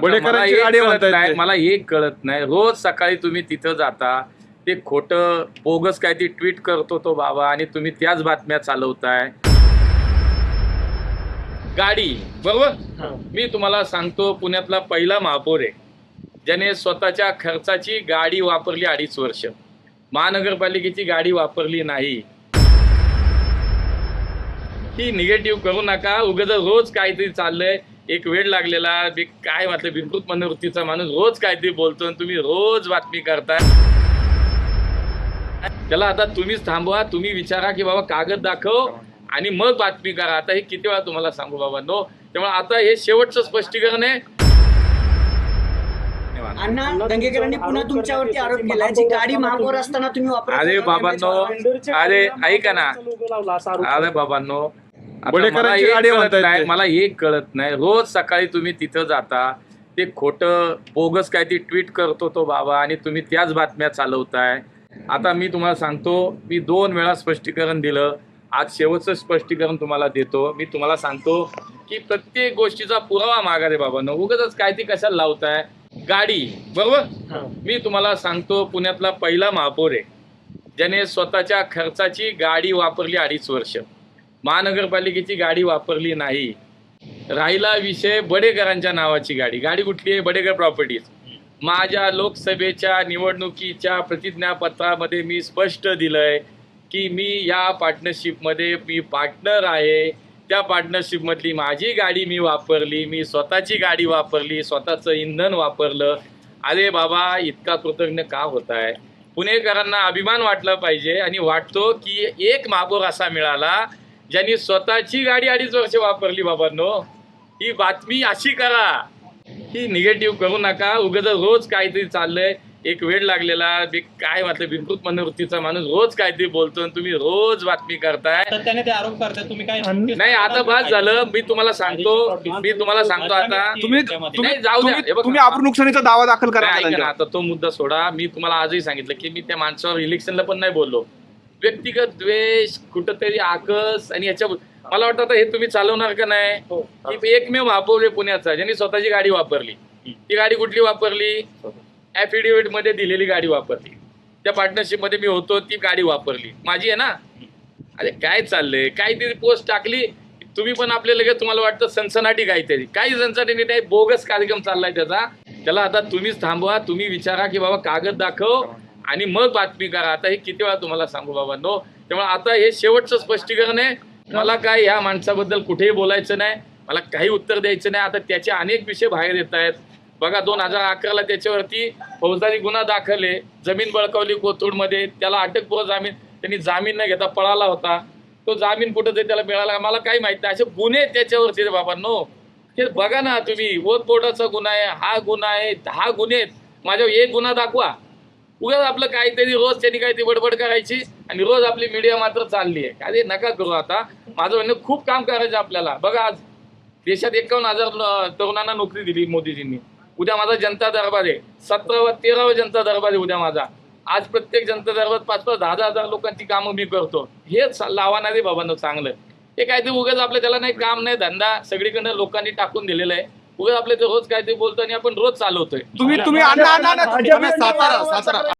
बडेकरांची मला एक गाडी कळत म्हणतायत नाही ते. मला एक कळत नाही. रोज सकाळी तुम्ही तिथं जाता ते खोटं बोगस काय ती ट्विट करतो तो बाबा आणि तुम्ही त्याच बातम्या चालवताय. गाडी बरोबर? मी तुम्हाला सांगतो पुण्यातला पहिला महापौर आहे. ज्याने स्वतःच्या खर्चाची गाडी वापरली अडीच वर्ष. महानगरपालिकेची गाडी वापरली नाही. ही निगेटिव्ह करू नका. उगाच रोज काहीतरी चाललंय. एक वेळ लागलेला. बी- काय म्हटलं विकृत मनोवृत्तीचा माणूस रोज काहीतरी बोलतो आणि तुम्ही रोज बातमी करताय. त्याला आता तुम्हीच थांबवा. तुम्ही विचारा की बाबा कागद दाखव आणि मग बातमी करा. आता हे किती वेळा तुम्हाला सांगू बाबा नो त्यामुळे आता हे शेवटचं स्पष्टीकरण आहे. अण्णा दंगेकरांनी पुन्हा तुमच्यावरती आरोप केलाय. जी गाडी महापौर असताना तुम्ही अरे बाबांनो अरे ऐका ना. अरे बाबांनो मला एक गाडी कळत नाही ते. मला एक कळत नाही. रोज सकाळी तुम्ही तिथं जाता ते खोटं बोगस काय ती ट्विट करतो तो बाबा आणि तुम्ही त्याच बातम्या चालवताय. आता मी तुम्हाला सांगतो मी दोन वेळा स्पष्टीकरण दिलं आज शेवटचं स्पष्टीकरण तुम्हाला देतो. मी तुम्हाला सांगतो की प्रत्येक गोष्टीचा पुरावा मागा रे बाबा. उगाच काय ती कशाला लावताय? गाडी बरोबर? मी तुम्हाला सांगतो पुण्यातला पहिला महापौर आहे. ज्याने स्वतःच्या खर्चाची गाडी वापरली अडीच वर्ष. महानगरपालिकेची गाडी वापरली नाही. राहिला विषय बडेकरांच्या नावाची गाडी. गाडी कुठली आहे? बडेकर प्रॉपर्टीज. माझ्या लोकसभेच्या निवडणुकीच्या प्रतिज्ञापत्रामध्ये मी स्पष्ट दिलंय की मी या पार्टनरशिपमध्ये मी पार्टनर आहे. त्या पार्टनरशिपमधली माझी गाडी मी वापरली. मी स्वतःची गाडी वापरली. स्वतःचं इंधन वापरलं. अरे बाबा इतका कृतज्ञ का होत आहे पुणेकरांना अभिमान वाटला पाहिजे आणि वाटतो की एक मागोर असा मिळाला ज्यांनी स्वतःची गाडी अडीच वर्ष वापरली बाबांनो ही बातमी अशी करा. ही निगेटिव्ह करू नका. उगाच रोज काहीतरी चाललंय. एक वेळ लागलेला. बी- काय म्हटलं विकृत मनोवृत्तीचा माणूस रोज काहीतरी बोलतो आणि तुम्ही रोज बातमी करताय. त्याने ते आरोप करताय. तुम्ही काय नाही आता बस झालं. मी तुम्हाला सांगतो. मी तुम्हाला सांगतो आता. तुम्ही जाऊ द्या. हे तुम्ही- नुकसानीचा दावा दाखल करा. आता तो मुद्दा सोडा. मी तुम्हाला आजही सांगितलं की मी त्या माणसावर इलेक्शनला पण नाही बोललो. व्यक्तिगत द्वेष कुठंतरी आकस आणि याच्या मला वाटतं आता हे तुम्ही चालवणार का नाही की एकमेव महापौर पुण्याचा ज्यांनी स्वतःची गाडी वापरली. ती गाडी कुठली वापरली? ऍफिडेव्हिटमध्ये दिलेली गाडी वापरली. त्या पार्टनरशिपमध्ये मी होतो ती गाडी वापरली. माझी आहे ना? अरे काय चाललंय? काहीतरी पोस्ट टाकली? तुम्ही पण आपल्या लगेच तुम्हाला वाटतं सनसनाटी काहीतरी. काही सनसनाटी नाही बोगस कार्यक्रम चाललाय त्याचा. त्याला आता तुम्हीच थांबवा तुम्ही विचारा की बाबा कागद दाखव आणि मग बातमी करा. आता हे किती वेळा तुम्हाला सांगू बाबा नो त्यामुळे आता हे शेवटचं स्पष्टीकरण आहे. मला काय ह्या माणसाबद्दल कुठेही बोलायचं नाही. मला काही उत्तर द्यायचं नाही. आता त्याचे अनेक विषय बाहेर येत आहेत. बघा दोन हजार अकराला त्याच्यावरती फौजदारी गुन्हा दाखल आहे. जमीन बळकावली कोथरूडमध्ये. त्याला अटकपूर्व जामीन त्यांनी जामीन न घेता पळाला होता. तो जामीन कुठं त्याला मिळाला मला काही माहीत नाही. असे गुन्हे आहेत त्याच्यावरती बाबांनो. बाबा नो हे बघा ना तुम्ही. वोट बोर्डाचा गुन्हा आहे हा गुन्हा आहे दहा गुन्हे आहेत. माझ्यावर एक गुन्हा दाखवा. उगाच आपलं काहीतरी रोज त्यांनी काहीतरी बडबड करायची आणि रोज आपली मीडिया मात्र चालली आहे. अरे नका करू आता. माझं म्हणणं खूप काम करायचं आपल्याला. बघा आज देशात एकावन्न हजार तरुणांना नोकरी दिली मोदीजींनी. उद्या माझा जनता दरबार आहे. सतरावा तेरावा जनता दरबार आहे उद्या माझा. आज प्रत्येक जनता दरबार पाच पाच दहा दहा हजार लोकांची कामं मी करतो. हेच लावा रे बाबांना चांगलं. हे काहीतरी उगाच आपलं त्याला नाही काम नाही धंदा सगळीकडनं लोकांनी टाकून दिलेलं आहे. उगाच आपलं ते रोज काहीतरी बोलतो आणि आपण रोज चालवतोय. तुम्ही तुम्ही अण्णा अण्णा अण्णा, तुम्ही सातारा सातारा.